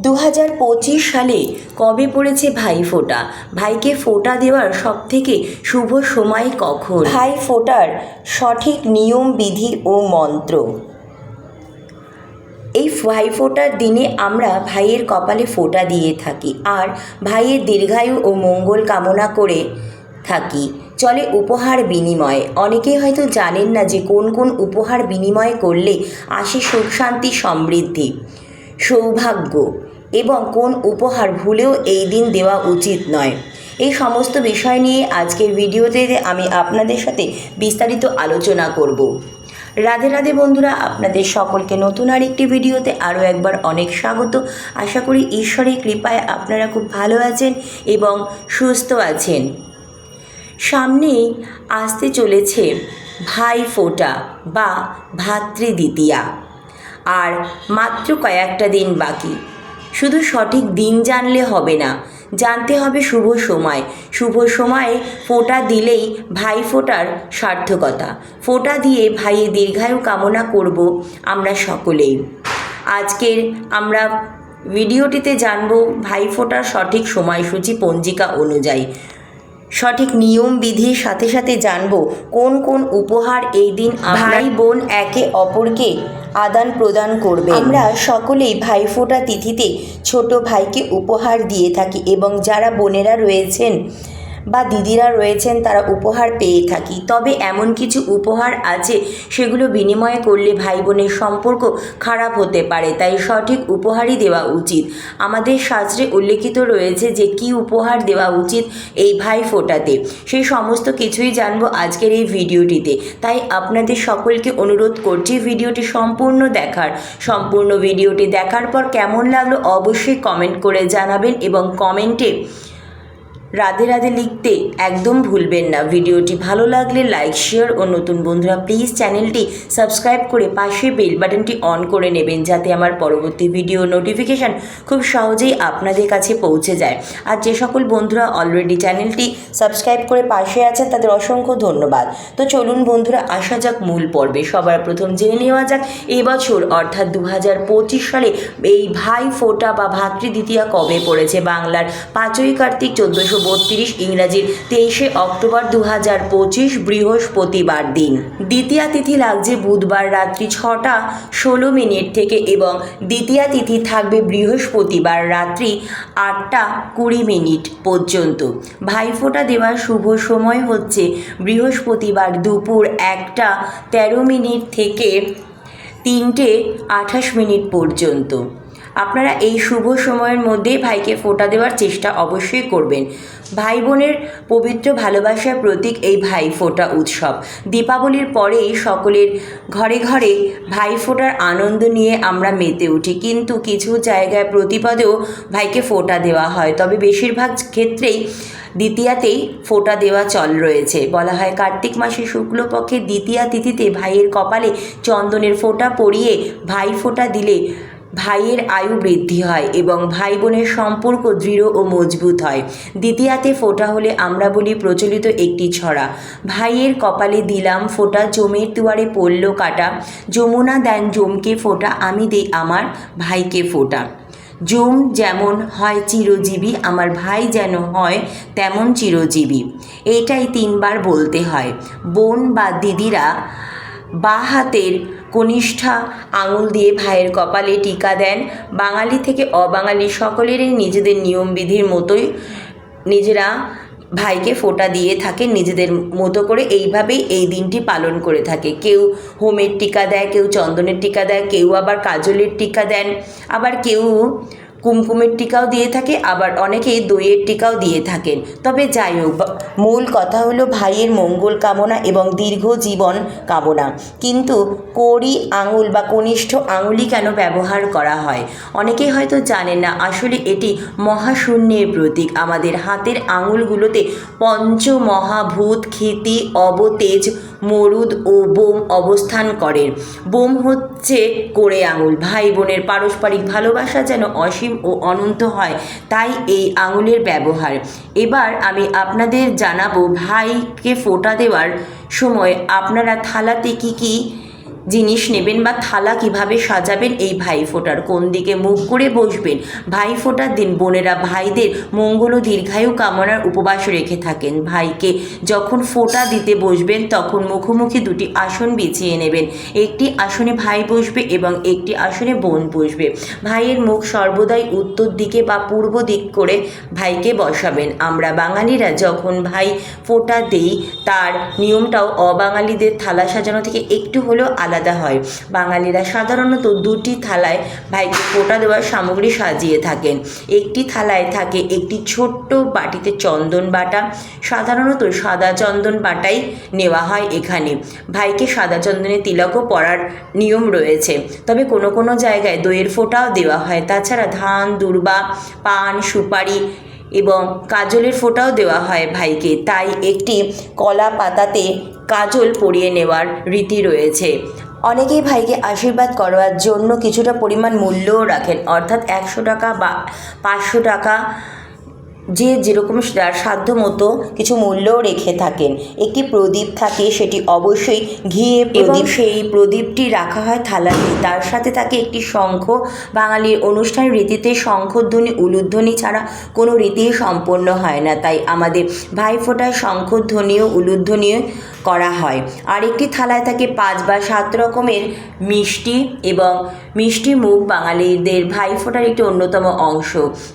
দু হাজার পঁচিশ সালে কবে পড়েছে ভাই ফোঁটা? ভাইকে ফোঁটা দেওয়ার সব থেকে শুভ সময় কখন? ভাই ফোঁটার সঠিক নিয়ম, বিধি ও মন্ত্র। এই ভাই ফোঁটার দিনে আমরা ভাইয়ের কপালে ফোঁটা দিয়ে থাকি আর ভাইয়ের দীর্ঘায়ু ও মঙ্গল কামনা করে থাকি। চলে উপহার বিনিময়। অনেকেই হয়তো জানেন না যে কোন কোন উপহার বিনিময় করলে আসে সুখ, শান্তি, সমৃদ্ধি। সৌভাগ্য এবং কোন উপহার ভুলেও এই দিন দেওয়া উচিত নয়। এই সমস্ত বিষয় নিয়ে আজকের ভিডিওতে আমি আপনাদের সাথে বিস্তারিত আলোচনা করব। রাধে রাধে বন্ধুরা, আপনাদের সকলকে নতুন আরেকটি ভিডিওতে আরও একবার অনেক স্বাগত। আশা করি ঈশ্বরের কৃপায় আপনারা খুব ভালো আছেন এবং সুস্থ আছেন। সামনেই আসতে চলেছে ভাই ফোঁটা বা ভাতৃদ্বিতীয়া আর মাত্র কয়েকটা দিন বাকি। শুধু সঠিক দিন জানলে হবে না, জানতে হবে শুভ সময়। শুভ সময়ে ফোঁটা দিলেই ভাই ফোঁটার সার্থকতা। ফোঁটা দিয়ে ভাইয়ের দীর্ঘায়ু কামনা করব আমরা সকলেই। আজকের আমরা ভিডিওটিতে জানব ভাই ফোঁটার সঠিক সময়সূচি পঞ্জিকা অনুযায়ী। সঠিক নিয়ম বিধির সাথে সাথে জানব কোন কোন উপহার এই দিন ভাই বোন একে অপরকে আদান প্রদান করবে। আমরা সকলেই ভাইফোঁটা তিথিতে ছোট ভাইকে উপহার দিয়ে থাকি এবং যারা বোনেরা রয়েছেন বা দিদিরা রয়েছেন তারা উপহার পেয়ে থাকি। তবে এমন কিছু উপহার আছে, সেগুলো বিনিময় করলে ভাই বোনের সম্পর্ক খারাপ হতে পারে, তাই সঠিক উপহারই দেওয়া উচিত। আমাদের শাস্ত্রে উল্লেখিত রয়েছে যে, কি উপহার দেওয়া উচিত এই ভাই ফোটাতে? সেই সমস্ত কিছুই জানব আজকের এই ভিডিওটিতে। তাই আপনাদের সকলকে অনুরোধ করছি ভিডিওটি সম্পূর্ণ দেখার। সম্পূর্ণ ভিডিওটি দেখার পর কেমন লাগল অবশ্যই কমেন্ট করে জানাবেন এবং কমেন্টে রাধে রাধে লিখতে একদম ভুলবেন না। ভিডিওটি ভালো লাগলে লাইক, শেয়ার ও নতুন বন্ধুরা প্লিজ চ্যানেলটি সাবস্ক্রাইব করে পাশে বেল বাটনটি অন করে নেবেন যাতে আমার পরবর্তী ভিডিও নোটিফিকেশান খুব সহজেই আপনাদের কাছে পৌঁছে যায়। আর যে সকল বন্ধুরা অলরেডি চ্যানেলটি সাবস্ক্রাইব করে পাশে আছেন, তাদের অসংখ্য ধন্যবাদ। তো চলুন বন্ধুরা, আসা যাক মূল পর্বে। সবার প্রথম জেনে নেওয়া যাক, এবছর অর্থাৎ দু পঁচিশ সালে এই ভাই ফোঁটা বা ভাতৃদ্বিতীয়া কবে পড়েছে? বাংলার পাঁচই কার্তিক চোদ্দোশো বত্রিশ ইংরাজির তেইশে অক্টোবর দু হাজার পঁচিশ বৃহস্পতিবার দিন। দ্বিতীয়া তিথি লাগছে বুধবার রাত্রি ছটা ষোলো মিনিট থেকে এবং দ্বিতীয়া তিথি থাকবে বৃহস্পতিবার রাত্রি আটটা কুড়ি মিনিট পর্যন্ত। ভাইফোঁটা দেওয়ার শুভ সময় হচ্ছে বৃহস্পতিবার দুপুর একটা তেরো মিনিট থেকে তিনটে আঠাশ মিনিট পর্যন্ত। আপনারা এই শুভ সময়ের মধ্যে ভাইকে ফোঁটা দেওয়ার চেষ্টা অবশ্যই করবেন। ভাই বোনের পবিত্র ভালোবাসার প্রতীক এই ভাই ফোঁটা উৎসব। দীপাবলির পরেই সকলের ঘরে ঘরে ভাই ফোঁটার আনন্দ নিয়ে আমরা মেতে উঠি। কিন্তু কিছু জায়গায় প্রতিপদেও ভাইকে ফোঁটা দেওয়া হয়। তবে বেশিরভাগ ক্ষেত্রেই দ্বিতীয়াতেই ফোঁটা দেওয়া চল রয়েছে। বলা হয়, কার্তিক মাসের শুক্লপক্ষের দ্বিতীয়া তিথিতে ভাইয়ের কপালে চন্দনের ফোঁটা পরিয়ে ভাই ফোঁটা দিলে ভাইয়ের আয়ু বৃদ্ধি হয় এবং ভাই বোনের সম্পর্ক দৃঢ় ও মজবুত হয়। দ্বিতীয়াতে ফোঁটা হলে আমরা বলি প্রচলিত একটি ছড়া। ভাইয়ের কপালে দিলাম ফোঁটা, জমের দুয়ারে পড়ল কাটা। যমুনা দেন জমকে ফোঁটা, আমি দেই আমার ভাইকে ফোঁটা। জম যেমন হয় চিরজীবী, আমার ভাই যেন হয় তেমন চিরজীবী। এটাই তিনবার বলতে হয়। বোন বা দিদিরা বা হাতের কনিষ্ঠা আঙুল দিয়ে ভাইয়ের কপালে টিকা দেন। বাঙালি থেকে অবাঙালি সকলেরই নিজেদের নিয়মবিধির মতোই নিজেরা ভাইকে ফোঁটা দিয়ে থাকে, নিজেদের মতো করে এইভাবেই এই দিনটি পালন করে থাকে। কেউ হোমের টিকা দেয়, কেউ চন্দনের টিকা দেয়, কেউ আবার কাজলের টিকা দেন, আবার কেউ কুমকুমের টিকাও দিয়ে থাকে, আবার অনেকেই দইয়ের টিকাও দিয়ে থাকেন। তবে যাই হোক মূল কথা হলো ভাইয়ের মঙ্গল কামনা এবং দীর্ঘ জীবন কামনা। কিন্তু কড়ি, আঙুল বা কনিষ্ঠ আঙুলই কেন ব্যবহার করা হয়? অনেকেই হয়তো জানেন না, আসলে এটি মহাশূন্যের প্রতীক। আমাদের হাতের আঙুলগুলোতে পঞ্চ মহাভূত ক্ষিতি, অবতেজ, মরুদ ও বোম অবস্থান করেন বোম হচ্ছে কোড়ে আঙুল। ভাই বোনের পারস্পরিক ভালোবাসা যেন অসীম ও অনন্ত হয়, তাই এই আঙুলের ব্যবহার। এবার আমি আপনাদের জানাব ভাইকে ফোঁটা দেওয়ার সময় আপনারা থালাতে কি কি জিনিস নেবেন বা থালা কীভাবে সাজাবেন, এই ভাইফোঁটার কোন দিকে মুখ করে বসবেন? ভাইফোঁটার দিন বোনেরা ভাইদের মঙ্গল ও দীর্ঘায়ু কামনার উপবাস রেখে থাকেন। ভাইকে যখন ফোঁটা দিতে বসবেন, তখন মুখোমুখি দুটি আসন বিছিয়ে নেবেন। একটি আসনে ভাই বসবে এবং একটি আসনে বোন বসবে। ভাইয়ের মুখ সর্বদাই উত্তর দিকে বা পূর্ব দিক করে ভাইকে বসাবেন। আমরা বাঙালিরা যখন ভাই ফোঁটা দেই, তার নিয়মটাও অবাঙালিদের থালা সাজানো থেকে একটু হলেও আলাদা হয়। বাঙালিরা সাধারণত দুটি থালায় ভাইকে ফোঁটা দেওয়ার সামগ্রী সাজিয়ে থাকেন। একটি থালায় থাকে একটি ছোট্ট বাটিতে চন্দন বাটা। সাধারণত সাদা চন্দন বাটাই নেওয়া হয় এখানে। ভাইকে সাদা চন্দনের তিলকও পরার নিয়ম রয়েছে। তবে কোনো কোনো জায়গায় দইয়ের ফোঁটাও দেওয়া হয়। তাছাড়া ধান, দুর্বা, পান, সুপারি এবং কাজলের ফোঁটাও দেওয়া হয় ভাইকে। তাই একটি কলা পাতাতে কাজল পরিয়ে নেওয়ার রীতি রয়েছে। অনেকেই ভাইকে আশীর্বাদ করার জন্য কিছুটা পরিমাণ মূল্যও রাখেন। অর্থাৎ একশো টাকা বা পাঁচশো টাকা যে যেরকম সাধ্য মতো কিছু মূল্যও রেখে থাকেন। একটি প্রদীপ থাকে সেটি অবশ্যই ঘিয়ে প্রদীপ সেই প্রদীপটি রাখা হয় থালাতে তার সাথে থাকে একটি শঙ্খ। বাঙালির অনুষ্ঠান রীতিতে শঙ্খধ্বনি উলুধ্বনি ছাড়া কোনো রীতি সম্পন্ন হয় না। তাই আমাদের ভাইফোঁটায় শঙ্খধ্বনিও উলুধ্বনিও করা হয়। আরেকটি থালায় থাকে পাঁচ বা সাত রকমের মিষ্টি এবং মিষ্টি মুখ বাঙালিদের ভাইফোঁটার একটি অন্যতম অংশ।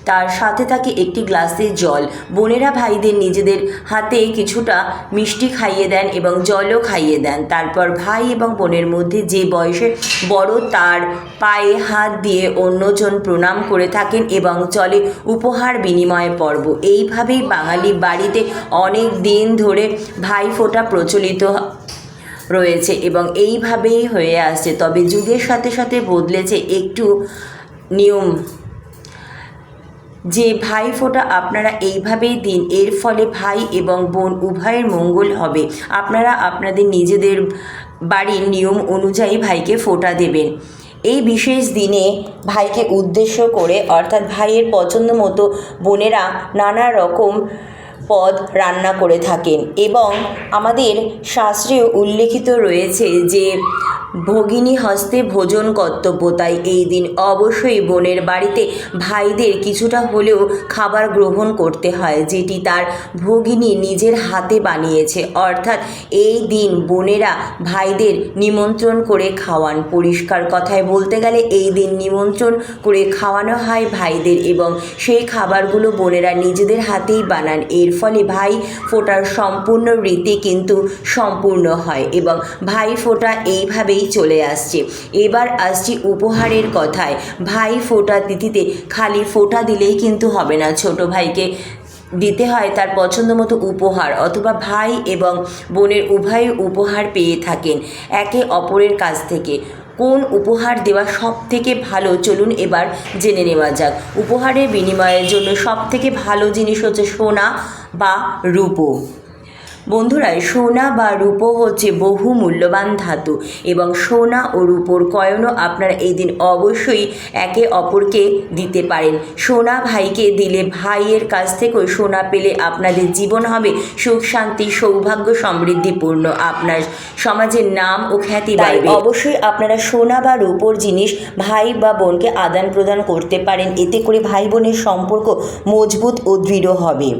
তার সাথে থাকে একটি গ্লাসে জল। বোনেরা ভাইদের নিজেদের হাতে কিছুটা মিষ্টি খাইয়ে দেন এবং জলও খাইয়ে দেন। তারপর ভাই এবং বোনের মধ্যে যে বয়সে বড় তার পায়ে হাত দিয়ে অন্যজন প্রণাম করে থাকেন এবং চলে উপহার বিনিময় পর্ব। এইভাবেই বাঙালি বাড়িতে অনেক দিন ধরে ভাইফোঁটা প্রচলিত রয়েছে এবং এইভাবেই হয়ে আসছে। তবে যুগের সাথে সাথে বদলেছে একটু নিয়ম। যে ভাই ফোঁটা আপনারা এইভাবেই দিন, এর ফলে ভাই এবং বোন উভয়ের মঙ্গল হবে। আপনারা আপনাদের নিজেদের বাড়ির নিয়ম অনুযায়ী ভাইকে ফোঁটা দেবেন। এই বিশেষ দিনে ভাইকে উদ্দেশ্য করে, অর্থাৎ ভাইয়ের পছন্দ মতো বোনেরা নানা রকম পদ রান্না করে থাকেন এবং আমাদের শাস্ত্রে উল্লেখিত রয়েছে যে ভগিনী হস্তে ভোজন কর্তব্য, তাই এই দিন অবশ্যই বোনের বাড়িতে ভাইদের কিছুটা হলেও খাবার গ্রহণ করতে হয়, যেটি তার ভগিনী নিজের হাতে বানিয়েছে। অর্থাৎ এই দিন বোনেরা ভাইদের নিমন্ত্রণ করে খাওয়ান। পরিষ্কার কথায় বলতে গেলে এই দিন নিমন্ত্রণ করে খাওয়ানো হয় ভাইদের এবং সেই খাবারগুলো বোনেরা নিজেদের হাতেই বানান। এর ফলে ভাই ফোটার সম্পূর্ণ রীতি কিন্তু সম্পূর্ণ হয় এবং ভাই ফোটা এইভাবেই চলে আসছে। এবার আসছি উপহারের কথায়। ভাই ফোটা তিথিতে খালি ফোটা দিলেই কিন্তু হবে না। ছোট ভাইকে দিতে হয় তার পছন্দ মতো উপহার। অথবা ভাই এবং বোনের উভয় উপহার পেয়ে থাকেন একে অপরের কাছ থেকে। কোন উপহার দেওয়া সব থেকে ভালো? চলুন এবার জেনে নেওয়া যাক। উপহারের বিনিময়ের জন্য সব থেকে ভালো জিনিস হচ্ছে সোনা বা রূপো। বন্ধুরা সোনা বা রূপো হচ্ছে বহু মূল্যবান ধাতু এবং সোনা ও রূপোর কয়নও আপনারা এই দিন অবশ্যই একে অপরকে দিতে পারেন। সোনা ভাইকে দিলে ভাইয়ের কাছ থেকেও সোনা পেলে আপনাদের জীবন হবে সুখ শান্তি সৌভাগ্য সমৃদ্ধিপূর্ণ আপনার সমাজের নাম ও খ্যাতি বাড়বে। অবশ্যই আপনারা সোনা বা রূপোর জিনিস ভাই বা বোনকে আদান প্রদান করতে পারেন। এতে করে ভাই বোনের সম্পর্ক মজবুত ও দৃঢ় হবে।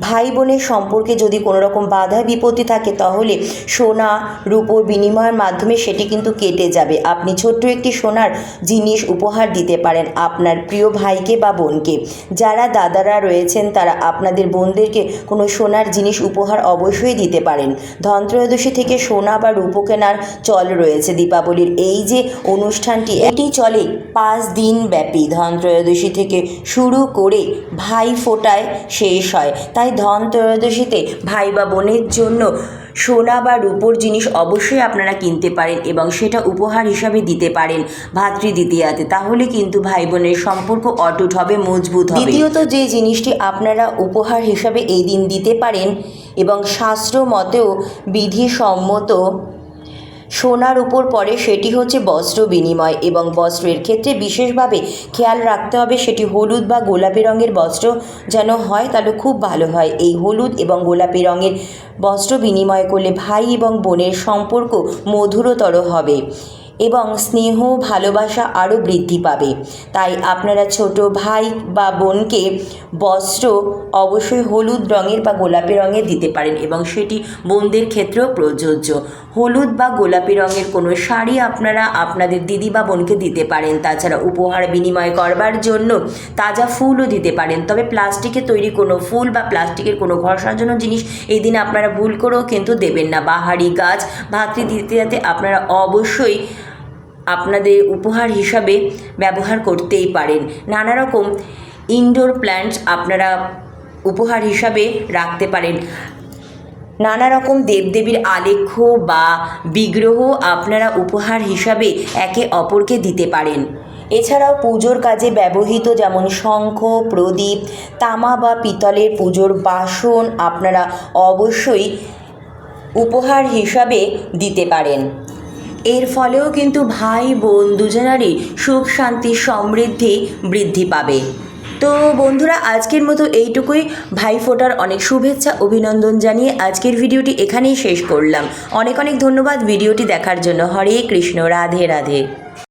ভাই বোনের সম্পর্কে যদি কোনো রকম বাধা বিপত্তি থাকে, তাহলে সোনা, রূপোর বিনিময়ের মাধ্যমে সেটি কিন্তু কেটে যাবে। আপনি ছোট্ট একটি সোনার জিনিস উপহার দিতে পারেন আপনার প্রিয় ভাইকে বা বোনকে। যারা দাদারা রয়েছেন, তারা আপনাদের বোনদেরকে কোনো সোনার জিনিস উপহার অবশ্যই দিতে পারেন। ধনত্রয়োদশী থেকে সোনা বা রূপো কেনার চল রয়েছে দীপাবলির। এই যে অনুষ্ঠানটি, এটি চলে পাঁচ দিন ব্যাপী। ধনত্রয়োদশী থেকে শুরু করে ভাই ফোটায় শেষ হয়। তাই ধন ত্রয়োদশীতে ভাই বা বোনের জন্য সোনা বা রূপোর জিনিস অবশ্যই আপনারা কিনতে পারেন এবং সেটা উপহার হিসাবে দিতে পারেন ভাতৃদ্বিতীয়াতে তাহলে কিন্তু ভাই বোনের সম্পর্ক অটুট হবে, মজবুত হবে। দ্বিতীয়ত, যে জিনিসটি আপনারা উপহার হিসাবে এই দিন দিতে পারেন এবং শাস্ত্র মতেও বিধিসম্মত সোনার উপর পরে সেটি হচ্ছে বস্ত্র বিনিময় এবং বস্ত্রের ক্ষেত্রে বিশেষভাবে খেয়াল রাখতে হবে সেটি হলুদ বা গোলাপি রঙের বস্ত্র যেন হয় তাহলে খুব ভালো হয়। এই হলুদ এবং গোলাপি রঙের বস্ত্র বিনিময় করলে ভাই এবং বোনের সম্পর্ক মধুরতর হবে। এবং স্নেহ, ভালোবাসা আরও বৃদ্ধি পাবে। তাই আপনারা ছোট ভাই বা বোনকে বস্ত্র, অবশ্যই হলুদ রঙের বা গোলাপি রঙের দিতে পারেন এবং সেটি বোনদের ক্ষেত্রেও প্রযোজ্য। হলুদ বা গোলাপি রঙের কোনো শাড়ি আপনারা আপনাদের দিদি বা বোনকে দিতে পারেন। তাছাড়া উপহার বিনিময় করবার জন্য তাজা ফুলও দিতে পারেন। তবে প্লাস্টিকে তৈরি কোনো ফুল বা প্লাস্টিকের কোনো ঘর সাজানো জিনিস এই দিন আপনারা ভুল করেও কিন্তু দেবেন না। বাহারি গাছ ভাতৃ দিতে যাতে আপনারা অবশ্যই আপনাদের উপহার হিসাবে ব্যবহার করতেই পারেন। নানা রকম ইনডোর প্ল্যান্টস আপনারা উপহার হিসাবে রাখতে পারেন। নানা রকম দেবদেবীর আলেখ্য বা বিগ্রহ আপনারা উপহার হিসাবে একে অপরকে দিতে পারেন। এছাড়াও পুজোর কাজে ব্যবহৃত যেমন শঙ্খ, প্রদীপ, তামা বা পিতলের পুজোর বাসন আপনারা অবশ্যই উপহার হিসাবে দিতে পারেন। এর ফলেও কিন্তু ভাই, বোন দুজনারই সুখ, শান্তি, সমৃদ্ধি বৃদ্ধি পাবে। তো বন্ধুরা, আজকের মতো এইটুকুই। ভাই ফোটার অনেক শুভেচ্ছা, অভিনন্দন জানিয়ে আজকের ভিডিওটি এখানেই শেষ করলাম। অনেক অনেক ধন্যবাদ ভিডিওটি দেখার জন্য। হরে কৃষ্ণ, রাধে রাধে।